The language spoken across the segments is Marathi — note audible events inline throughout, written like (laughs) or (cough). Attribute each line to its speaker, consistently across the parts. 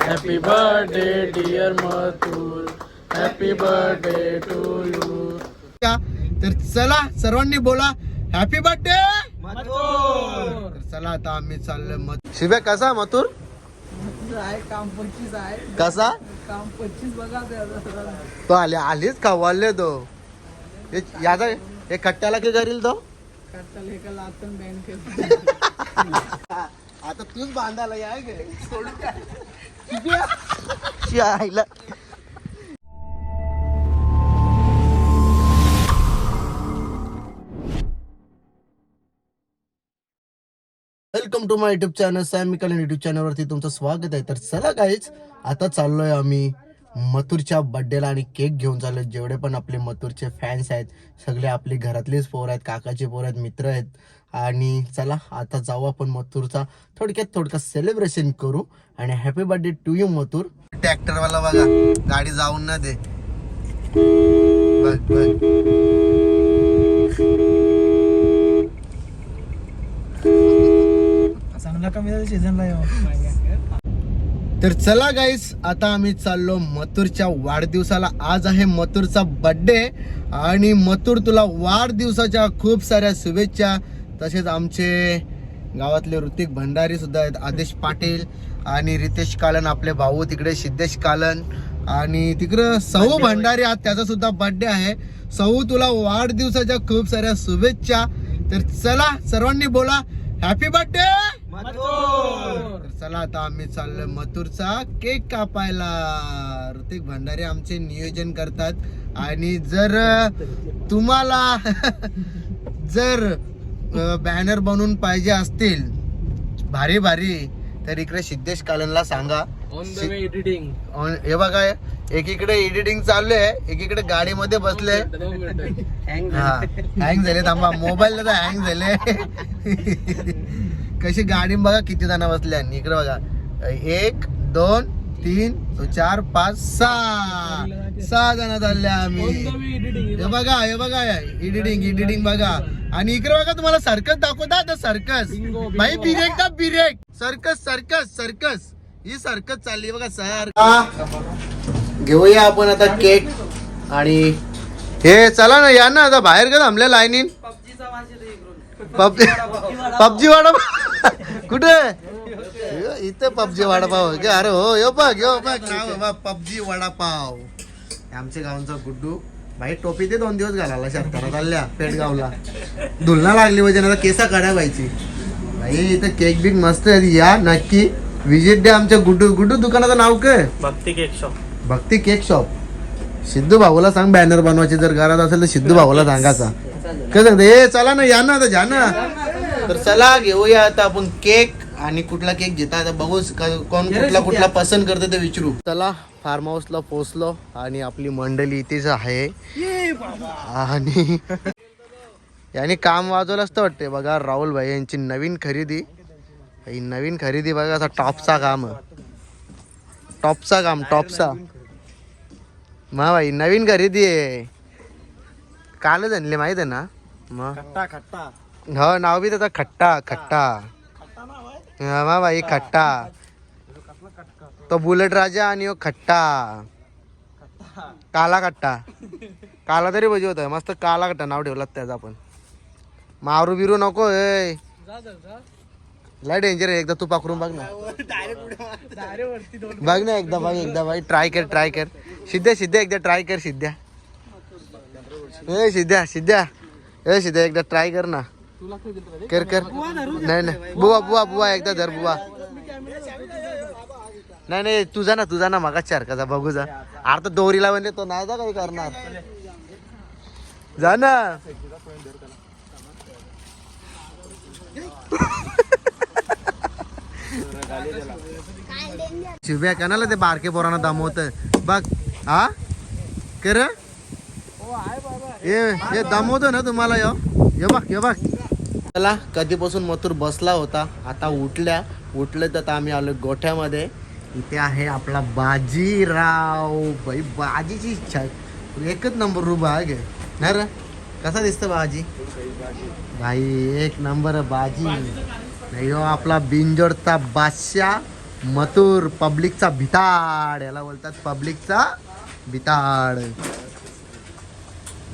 Speaker 1: Happy birthday dear Mathur happy birthday to you
Speaker 2: का तर चला सर्वांनी बोला हॅपी बर्थडे तर चला आता आम्ही चाललोय मत शिव्या कसा मथुर?
Speaker 1: आहे काम पंचवीस आहे.
Speaker 2: कसा?
Speaker 1: काम पंचवीस बघा
Speaker 2: तो आले आलीच का वाढले तो? हे- याचा हे कट्ट्याला काय करील तो? आता तूच बांधायला या गे. सोडून आईला. Welcome to my YouTube channel सॅमिकल YouTube चॅनलवरती तुमचं स्वागत आहे. तर चला काहीच आता चाललोय आम्ही मथुरच्या बड्डेला आणि केक घेऊन चाललोय. जेवढे पण आपले मथुरचे फॅन्स आहेत सगळे आपले घरातलेच पोर आहेत काकाचे पोर आहेत मित्र आहेत. आणि चला आता जाऊ आपण मथुरचा. थोडक्यात थोडक्यात सेलिब्रेशन करू आणि happy birthday to you Mathur. ट्रॅक्टरवाला बघा गाडी जाऊन ना दे. बघ बघ.
Speaker 1: चांगला कमी झाला सीझनला
Speaker 2: तर चला गाईस आता आम्ही चाललो मथुरच्या वाढदिवसाला. आज आहे मथुरचा बर्थडे आणि मथुर तुला वाढदिवसाच्या खूप साऱ्या शुभेच्छा. तसेच आमचे गावातले ऋतिक भंडारी सुद्धा आहेत आदेश पाटील आणि रितेश कालन आपले भाऊ तिकडे सिद्धेश कालन आणि तिकडं सौ भंडारी आज त्याचा सुद्धा बर्थडे आहे. सौ तुला वाढदिवसाच्या खूप साऱ्या शुभेच्छा. तर चला सर्वांनी बोला हॅपी बर्थडे चला आता आम्ही चाललोय मथुरचा केक कापायला. ऋतिक भंडारे आमचे नियोजन करतात. आणि जर तुम्हाला (laughs) जर बॅनर बनवून पाहिजे असतील भारी भारी तर इकडे सिद्धेश कालनला सांगा.
Speaker 1: ऑन द वे एडिटिंग
Speaker 2: हे बघा एकीकडे एडिटिंग चालू आहे एकीकडे गाडीमध्ये बसले. हा हँग झाले थांबा. मोबाईल हँग झाले. (laughs) कशी गाडी बघा किती जण बसले आणि इकडे बघा. एक दोन तीन चार पाच सहा. सहा जण चालले आम्ही. हे बघा हे बघा एडिटिंग एडिटिंग बघा. आणि इकडे बघा तुम्हाला सर्कस दाखवता तर सर्कस भाई. बिरेक का बिरेक सर्कस सर्कस सर्कस ही सर्कस चालली बघा सर घेऊया आपण आता केक आणि हे चला ना या ना आता बाहेर का थांबल्या लाईनीन पबजी पबजी वाडा कुठे? यो, इथे पबजी वडापाव का? अरे हो यो बघ यो बघ. नाव पबजी वडापाव आमच्या गावांचा गुड्डू. भाई टोपी ते दोन दिवस घालायला शेतकऱ्या चालल्या पेटगावला धुलना लागली म्हणजे आता केसा काढा पाहिजे भाई इथं केक बिक मस्त आहे या नक्की. विजिट द्या आमच्या गुड्डू. गुड्डू दुकानाचं नाव काय?
Speaker 1: Bhakti cake shop.
Speaker 2: Bhakti cake shop. Siddhu भाऊला सांग बॅनर बनवायची जर घरात असेल तर सिद्धू भाऊला सांगायचा. काय सांगते? ए चला ना या ना आता जा ना. तर चला घेऊया आता आपण केक आणि कुठला केक घेता आता बघू क- कोण कुठला कुठला पसंत करते ते विचारू. चला फार्म हाऊसला पोहोचलो आणि आपली मंडळी इथेच आहे. आणि याने काम वाजवलं असतं वाटते बघा राहुल भाई यांची नवीन खरेदी. ही नवीन खरेदी बघा असा टॉपचा काम. आहे टॉपचा काम टॉपचा. मा भाई नवीन खरेदी आहे. कालच आणले माहीत आहे ना? मग
Speaker 1: खट्टा खट्टा.
Speaker 2: हो नाव बी त्याचा खट्टा खट्टा. हा मा भाई खट्टा. तो बुलेट राजा आणि हो खट्टा. काला खट्टा. काला तरी पाहिजे होता. मस्त काला खट्टा नाव ठेवलं त्याचं आपण. मारू बिरू नको ए. लय डेंजर आहे. एकदा तू पाखरून बघ ना. बघ ना एकदा बघ एकदा बघ ट्राय कर ट्राय कर. सिद्ध्या सिद्ध्या एकदा ट्राय कर सिद्ध्या ए सिद्ध्या सिद्ध्या ए सिद्ध्या एकदा ट्राय कर ना. कर कर. नाही नाही. बुवा बुवा बुवा एकदा धर बुवा. नाही नाही तुझा ना तुझा ना मगा चारकाचा बघू जा. अर्थ दोरीला म्हणजे तो नाही जा काही करणार. जा ना. शिव्या कनाला ते बारके पोरांना दमवत बघ हा? कर ये हे दमवतो ना तुम्हाला यो. ये बघ ये बघ. चला कधीपासून मथुर बसला होता आता उठल्या. उठले तर आम्ही आलो गोठ्यामध्ये. इथे आहे आपला बाजीराव. बाई बाजीची इच्छा एकच नंबर रुबा आहे गे ना कसा दिसतं बाजी? भाई एक नंबर बाजी. नाही आपला बिंजोडचा बादशाह मथुर पब्लिकचा भिताड. याला बोलतात पब्लिकचा भिताड.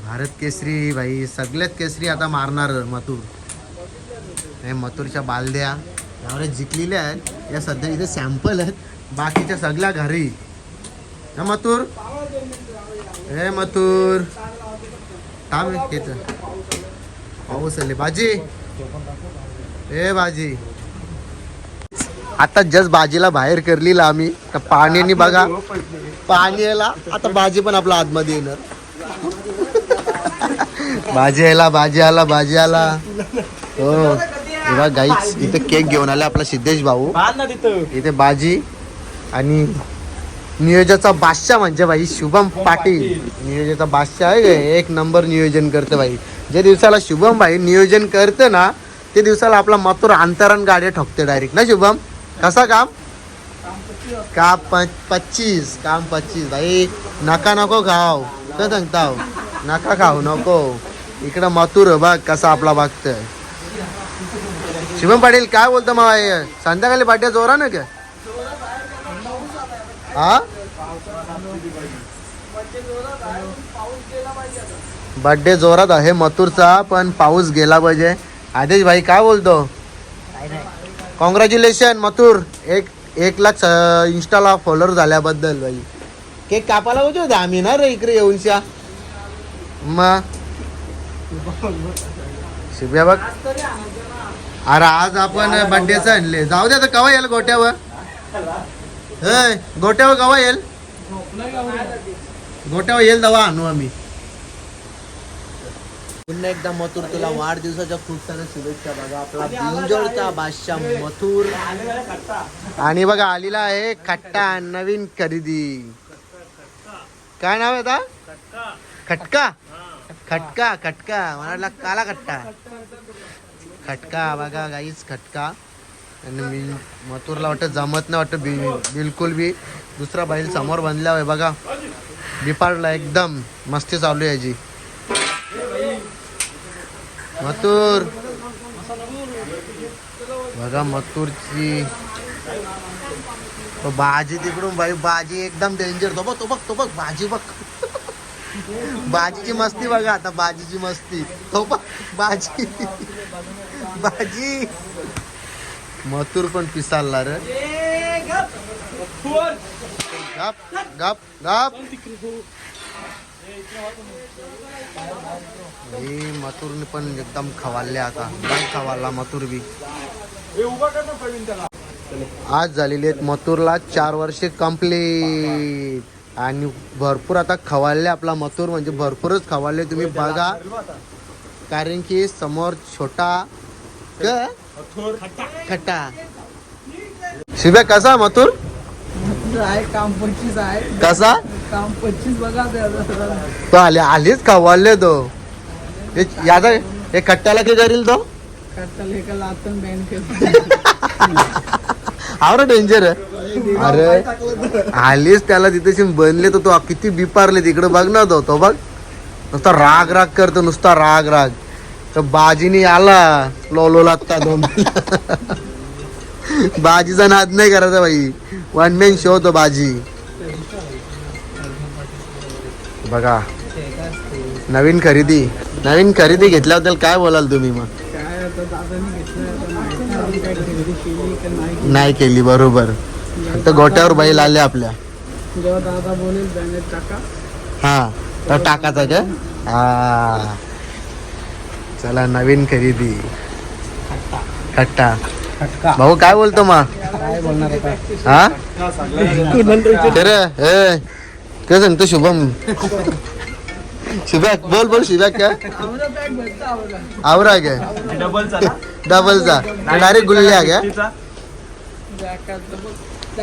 Speaker 2: भारत केसरी भाई सगळ्यात केसरी आता मारणार मथुर. हे मथुरच्या बालद्या. यावर जिंकलेल्या आहेत. या सध्या इथे सॅम्पल आहेत. बाकीच्या सगळ्या घरी. हा मथुर. हे मथुर. थांब येत पाऊस आले भाजी हे भाजी आता जस्ट भाजीला बाहेर करलीला आम्ही. तर पाण्याने बघा. पाणी आता भाजी पण आपल्या आतमध्ये येणार. भाजी यायला भाजी आला भाजी आला हो. तेव्हा गाईच इथे केक घेऊन आला आपला सिद्धेश भाऊ. इथे भाजी आणि नियोजनाचा बादशाह म्हणजे भाई शुभम पाटील. नियोजनाचा बादशाह आहे. एक नंबर नियोजन करते भाई. जे दिवसाला शुभम भाई नियोजन करते ना ते दिवसाला आपला मथुर अंतरण गाड्या ठोकते डायरेक्ट ना शुभम? कसा काम? काम प- पच्चीस काम पच्चीस. भाई नका नको खाव काय सांगता नका खाऊ नको इकडं मथुर बघ कसा आपला बघतोय शिवम पाटील काय बोलतो मला संध्याकाळी पाट्या जोरा ना का हा बर्थडे जोरात आहे मथुरचा पण पाऊस गेला पाहिजे आदेश भाई काय बोलतो कॉंग्रॅच्युलेशन मथुर एक एक लाख इंस्टाला फॉलोअर झाल्याबद्दल भाई केक कापायला होते होते आम्ही ना रे इकडे येऊन शा मग शिव्या बघ. अरे आज आपण बर्थडेचं आणले. जाऊ दे आता कवा येईल गोट्यावर? गोट्यावर कवा येईल? गोट्यावर येईल दवा आणू आम्ही. पुन्हा एकदा मथुर तुला वाढदिवसाच्या खूप साऱ्या शुभेच्छा बघा. आपला बिंजोडचा बादशाह मथुर. आणि बघा आलेला आहे खट्टा नवीन खरेदी. काय नाव आहे आता? खटका. खटका? खटका मला वाटलं काला खट्टा खटका बघा गाईच खटका. आणि मी मथुरला वाटतं जमत नाही वाटतं. बि बिलकुल बी दुसरा बैल समोर बांधला आहे बघा. बिपाडला एकदम मस्ती चालू आहे याची. मथुर. बघा मथुरची तो बाजी तिकडून बाई बाजी एकदम डेंजर तो बघ तो बघ तो बघ बाजी बघ. बाजीची मस्ती बघा आता बाजीची मस्ती. तो बघ बाजी. बाजी. मथुर पण पिसालला रे. गप. गप गप ही? मथुरने पण एकदम खवालले आता. खवाला मथुर बी. आज झालेली आहेत मथुरला चार वर्षे कंप्लीट. आणि भरपूर आता खवालले आपला मथुर म्हणजे भरपूरच खवालले तुम्ही बघा. कारण की समोर छोटा खट्टा. शिव्या कसा मथुर?
Speaker 1: आहे काम पंचवीस आहे.
Speaker 2: कसा?
Speaker 1: काम पंचवीस बघा त्याचं.
Speaker 2: तो आले आलीच खवालले तो. हे याचा हे खट्ट्याला काय करील तो?
Speaker 1: एका लातून बँड केलं. (laughs)
Speaker 2: आवर डेंजर आहे. अरे आलीच त्याला तिथे बनले तर तो किती बिपारले तिकडे बघ ना तो तो बघ. नुसता राग राग करतो नुसता राग राग. तर बाजीनी आला लोलो लागता दोन. बाजीचा नाद नाही करायचा बाई. वन मॅन शो तो बाजी. बघा. नवीन खरेदी. नवीन खरेदी घेतल्याबद्दल काय बोलाल तुम्ही मग?
Speaker 1: केली का नाही
Speaker 2: नाही केली बरोबर. फक्त गोट्यावर बैल आले आपल्या.
Speaker 1: जेव्हा दादा बोलेल बँडेड टाका.
Speaker 2: हा तर टाकाचा का? हा. चला नवीन खरेदी. खट्टा. भाऊ काय बोलतो मग
Speaker 1: काय बोलणार आता?
Speaker 2: हा? काय सांगतो शुभम? शिव्याक बोल बोल
Speaker 1: भेटतं आम्हाला
Speaker 2: आवरा काय? डबलचा डायरेक्ट गुल्ल्या
Speaker 1: डबल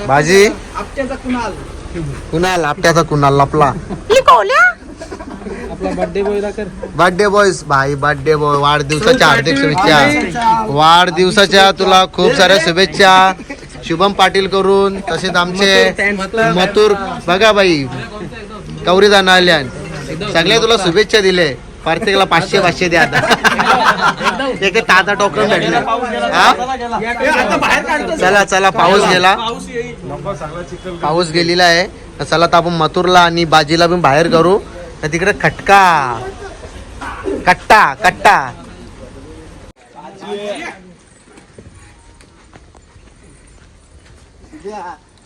Speaker 2: भाजी
Speaker 1: आपट्याचा कुणाल
Speaker 2: कुणाल आपट्याचा कुणाल आपला.
Speaker 1: आपला बर्थडे बॉयला कर
Speaker 2: बर्थडे बॉयज भाई बर्थडे बॉय वाढदिवसाच्या हार्दिक शुभेच्छा. वाढदिवसाच्या तुला खूप साऱ्या शुभेच्छा. शुभम पाटील करून तसेच आमचे मथुर बघा बाई कवरी जाणाल्यान सगळे तुला शुभेच्छा दिले. प्रत्येकाला पाचशे पाचशे द्या आता. (laughs) एक ताजा टोकन भेटलं. हा? चला चला पाऊस गेला. पाऊस गेलेला आहे. तर चला तर आपण मथुरला आणि बाजीला पण बाहेर करू. तर तिकडे खटका. कट्टा कट्टा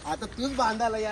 Speaker 2: आता तूच बांधायला या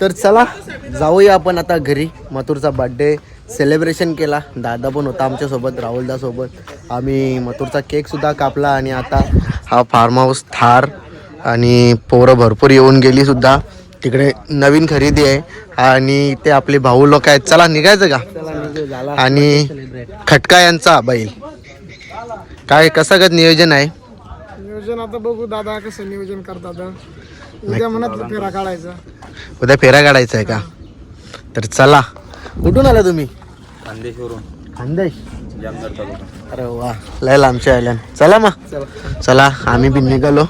Speaker 2: तर चला जाऊया आपण आता घरी. मथुरचा बर्थडे सेलिब्रेशन केला. दादा पण होता आमच्यासोबत राहुलदा सोबत आम्ही मथुरचा केक सुद्धा कापला आणि आता हा फार्म हाऊस थार आणि पोरं भरपूर येऊन गेली सुद्धा. तिकडे नवीन खरेदी आहे. आणि ते आपले भाऊ लोक आहेत. चला निघायचं का? आणि खटका यांचा बैल. काय कसं नियोजन आहे?
Speaker 1: नियोजन आता बघू दादा कसं नियोजन करतात. उद्या म्हणत फेरा काढायचा.
Speaker 2: उद्या फेरा काढायचा आहे का? तर चला. कुठून आला तुम्ही? खानदेश? अरे वा. लय लांबच्या आल्या चला मग. चला. आम्ही बी निघालो.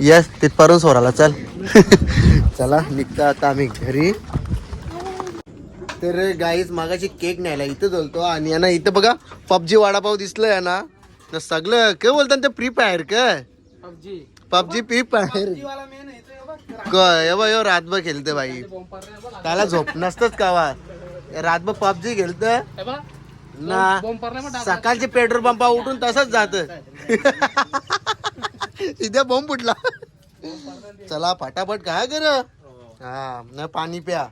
Speaker 2: यस तिथपर्यंत सोराला चल. (laughs) चला निघता आता आम्ही घरी. तर गाईज मागाची केक न्यायला इथं बोलतो आणि यांना इथं बघा पबजी वडापाव दिसलंय ना तर सगळं काय बोलतात ते फ्री फायर काय? पबजी. फ्री फायर यो रातभर खेळते बाई. त्याला झोप नसतच कावा. रातभर पबजी खेळत. ना सकाळचे पेट्रोल पंपा उठून तसंच जात. (laughs) इथे बॉम्ब फुटला. चला फटाफट काय कर. हा न पाणी प्या.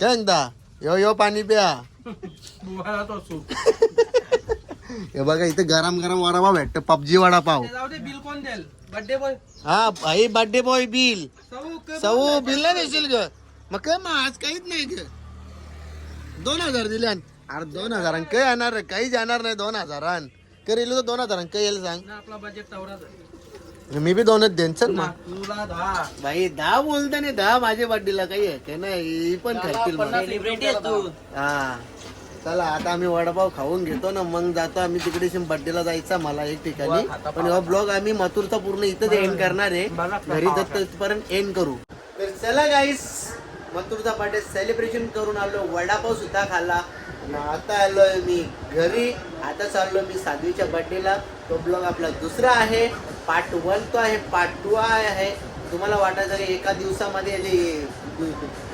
Speaker 2: काय म्हणता यो यो पाणी प्या. (laughs) हे बघा इथे गरम गरम वडापाव भेटत. पबजी वडापाव.
Speaker 1: बिल कोण द्याल बर्थडे बॉय
Speaker 2: हा भाई बर्थडे बॉय बिल सौ बिल नाही देशील ग मग काय मग आज काहीच नाही ग दोन हजार दिले अरे दोन हजारां काय येणार रे काहीच येणार नाही दोन हजारां करेल तर दोन हजारां काय येईल सांग.
Speaker 1: आपला बजेट
Speaker 2: मी बी दोनच देन चल मग भाई दहा बोलता नाही दहा माझ्या बर्थडेला काही आहे काय नाही ही पण
Speaker 1: तू.
Speaker 2: हा. चला आता आम्ही वडापाव खाऊन घेतो ना मग जातो आम्ही तिकडे बर्थडेला जायचा मला एक ठिकाणी. पण हा ब्लॉग आम्ही मथुरचा पूर्ण इथंच एंड करणार आहे. घरी दत्तपर्यंत एंड करू. तर चला गाईस मथुरचा बर्थडे सेलिब्रेशन करून आलो. वडापाव सुद्धा खाल्ला. आता आलोय मी घरी. आता चाललो मी साध्वीच्या बर्थडेला तो ब्लॉग आपला दुसरा आहे. पार्ट वन तो आहे पार्ट टू आहे. तुम्हाला वाटायचं की एका दिवसामध्ये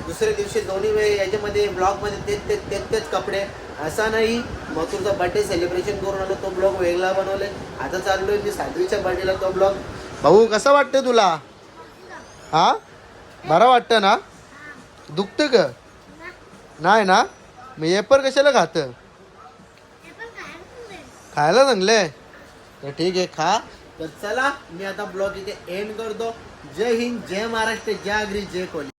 Speaker 2: दुसऱ्या दिवशी दोन्ही वेळ याच्यामध्ये ब्लॉगमध्ये तेच तेच तेच तेच कपडे. असा नाही मथुरचा बर्थडे सेलिब्रेशन करून आलो तो ब्लॉग वेगळा बनवलाय आता चाललोय मी साध्वीच्या बर्थडेला तो ब्लॉग भाऊ कसा वाटतं तुला? हा? बरं वाटतं ना? दुखतं का नाही ना? मग एपर कशाला खात? खायला चांगले तर ठीक आहे खा. तर चला मी आता ब्लॉग इथे एंड करतो. जय हिंद जय महाराष्ट्र जय आगरी जय कोहली